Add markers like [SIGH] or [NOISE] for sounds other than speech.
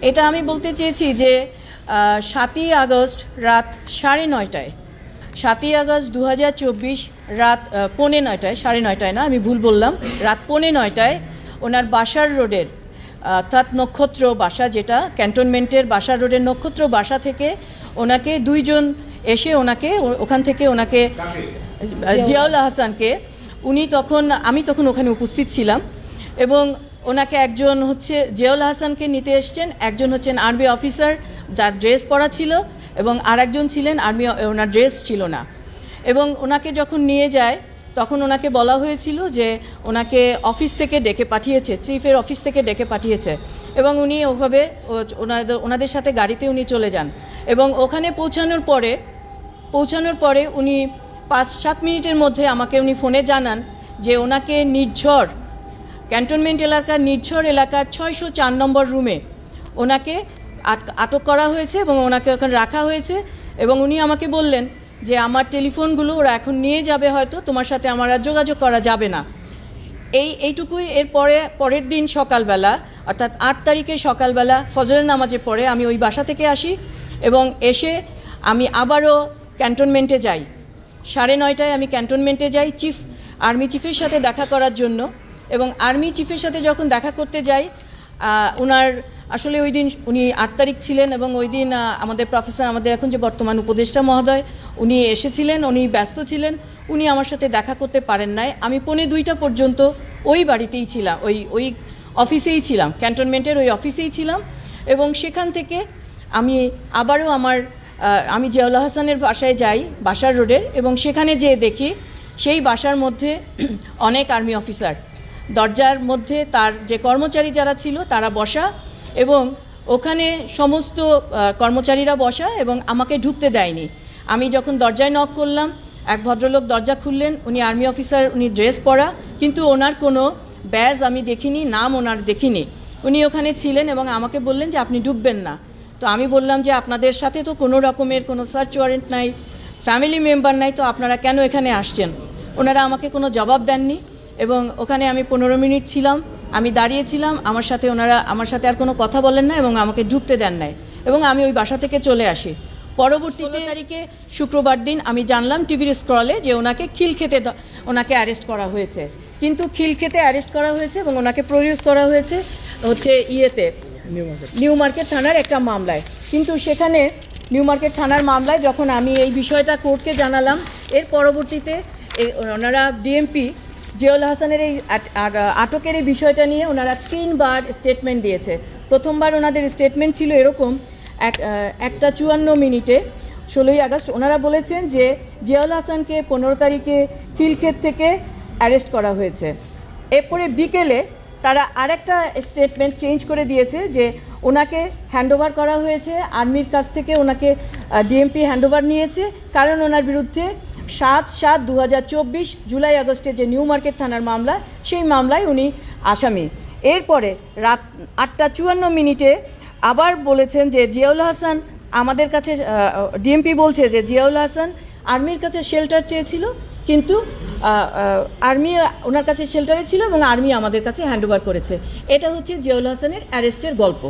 এটা আমি বলতে চেয়েছি যে সাতই আগস্ট রাত সাড়ে নয়টায়। সাতই আগস্ট দু হাজার চব্বিশ রাত পৌনে নয়টায় সাড়ে নয়টায় না আমি ভুল বললাম রাত পৌনে নয়টায় ওনার বাসার রোডের অর্থাৎ নক্ষত্র বাসা যেটা ক্যান্টনমেন্টের বাসার রোডের নক্ষত্র বাসা থেকে ওনাকে দুইজন এসে ওনাকে ওখান থেকে ওনাকে জিয়াউল হাসানকে উনি তখন আমি তখন ওখানে উপস্থিত ছিলাম এবং ওনাকে একজন হচ্ছে জিয়াউল হাসানকে নিতে এসছেন, একজন হচ্ছেন আর্মি অফিসার, যার ড্রেস পরা ছিল, এবং আরেকজন ছিলেন আর্মি, ওনার ড্রেস ছিল না। এবং ওনাকে যখন নিয়ে যায়, তখন ওনাকে বলা হয়েছিল যে ওনাকে অফিস থেকে ডেকে পাঠিয়েছে, চিফের অফিস থেকে ডেকে পাঠিয়েছে। এবং উনি ওভাবে ওনাদের ওনাদের সাথে গাড়িতে উনি চলে যান। এবং ওখানে পৌঁছানোর পরে পৌঁছানোর পরে উনি পাঁচ সাত মিনিটের মধ্যে আমাকে উনি ফোনে জানান যে ওনাকে নির্ঝর ক্যান্টনমেন্ট এলাকার নির্ঝর এলাকার ছয়শো চার নম্বর রুমে ওনাকে আট- আটক করা হয়েছে এবং ওনাকে ওখানে রাখা হয়েছে এবং উনি আমাকে বললেন যে আমার টেলিফোনগুলো ওরা এখন নিয়ে যাবে হয়তো, তোমার সাথে আমার আর যোগাযোগ করা যাবে না। এই, এইটুকুই এর পরে, পরের দিন সকালবেলা, অর্থাৎ আট তারিখে সকালবেলা ফজরের নামাজে পরে আমি ওই বাসা থেকে আসি এবং এসে আমি আবারও ক্যান্টনমেন্টে যাই। সাড়ে নয়টায় আমি ক্যান্টনমেন্টে যাই, চিফ, আর্মি চিফের সাথে দেখা করার জন্য। এবং আর্মি চিফের সাথে যখন দেখা করতে যাই ওনার আসলে ওই দিন উনি আট তারিখ ছিলেন এবং ওই দিন আমাদের প্রফেসর, আমাদের এখন যে বর্তমান উপদেষ্টা মহোদয়, উনি এসেছিলেন, উনি ব্যস্ত ছিলেন, উনি আমার সাথে দেখা করতে পারেন নাই। আমি পৌনে দুইটা পর্যন্ত ওই বাড়িতেই ছিলাম, ওই ওই অফিসেই ছিলাম, ক্যান্টনমেন্টের ওই অফিসেই ছিলাম এবং সেখান থেকে আমি আবারও আমার আমি জিয়াউল হাসানের বাসায় যাই, বাসার রোডের এবং সেখানে যেয়ে দেখি সেই বাসার মধ্যে [CLEARS THROAT] অনেক আর্মি অফিসার। দরজার মধ্যে তার যে কর্মচারী যারা ছিল তারা বসা এবং ওখানে সমস্ত কর্মচারীরা বসা এবং আমাকে ঢুকতে দেয়নি। আমি যখন দরজায় নক করলাম, এক ভদ্রলোক দরজা খুললেন, উনি আর্মি অফিসার উনি ড্রেস পরা, কিন্তু ওনার কোনো ব্যাজ আমি দেখিনি, নাম ওনার দেখিনি। উনি ওখানে ছিলেন এবং আমাকে বললেন যে আপনি ঢুকবেন না। তো আমি বললাম যে আপনাদের সাথে তো কোনো রকমের কোনো সার্চ ওয়ারেন্ট নাই ফ্যামিলি মেম্বার নাই, তো আপনারা কেন এখানে আসছেন? ওনারা আমাকে কোনো জবাব দেননি। এবং ওখানে আমি পনেরো মিনিট ছিলাম আমি দাঁড়িয়েছিলাম আমার সাথে ওনারা আমার সাথে আর কোনো কথা বলেন না এবং আমাকে ঢুকতে দেন নাই। এবং আমি ওই বাসা থেকে চলে আসি। পরবর্তীতে তারিখে শুক্রবার দিন আমি জানলাম টিভির স্ক্রলে যে ওনাকে খিল খেতে ওনাকে অ্যারেস্ট করা হয়েছে। কিন্তু খিল খেতে অ্যারেস্ট করা হয়েছে এবং ওনাকে প্রডিউস করা হয়েছে হচ্ছে ইয়েতে নিউ মার্কেট থানার একটা মামলায়। কিন্তু সেখানে নিউ মার্কেট থানার মামলায় যখন আমি এই বিষয়টা কোর্টকে জানালাম এর পরবর্তীতে ওনারা ডিএমপি জিয়াউল হাসানের এই আটকের এই বিষয়টা নিয়ে ওনারা তিনবার স্টেটমেন্ট দিয়েছে। প্রথমবার ওনাদের স্টেটমেন্ট ছিল এরকম, এক একটা চুয়ান্ন মিনিটে, ষোলোই আগস্ট। ওনারা বলেছেন যে জিয়াউল হাসানকে পনেরো তারিখে খিলক্ষেত থেকে অ্যারেস্ট করা হয়েছে। এরপরে বিকেলে তারা আরেকটা স্টেটমেন্ট চেঞ্জ করে দিয়েছে যে ওনাকে হ্যান্ডওভার করা হয়েছে। আর্মির কাছ থেকে ওনাকে ডিএমপি হ্যান্ডওভার নিয়েছে। কারণ ওনার বিরুদ্ধে সাত সাত দু জুলাই আগস্টে যে নিউ মার্কেট থানার মামলা, সেই মামলায় উনি আসামি। এরপরে রাত আটটা চুয়ান্ন মিনিটে আবার বলেছেন যে জিয়াউল হাসান আমাদের কাছে ডিএমপি বলছে যে জিয়াউল হাসান আর্মির কাছে শেল্টার চেয়েছিল, কিন্তু আর্মি ওনার কাছে শেল্টারে ছিল এবং আর্মি আমাদের কাছে হ্যান্ডওভার করেছে। এটা হচ্ছে জিয়াউল হাসানের অ্যারেস্টের গল্প।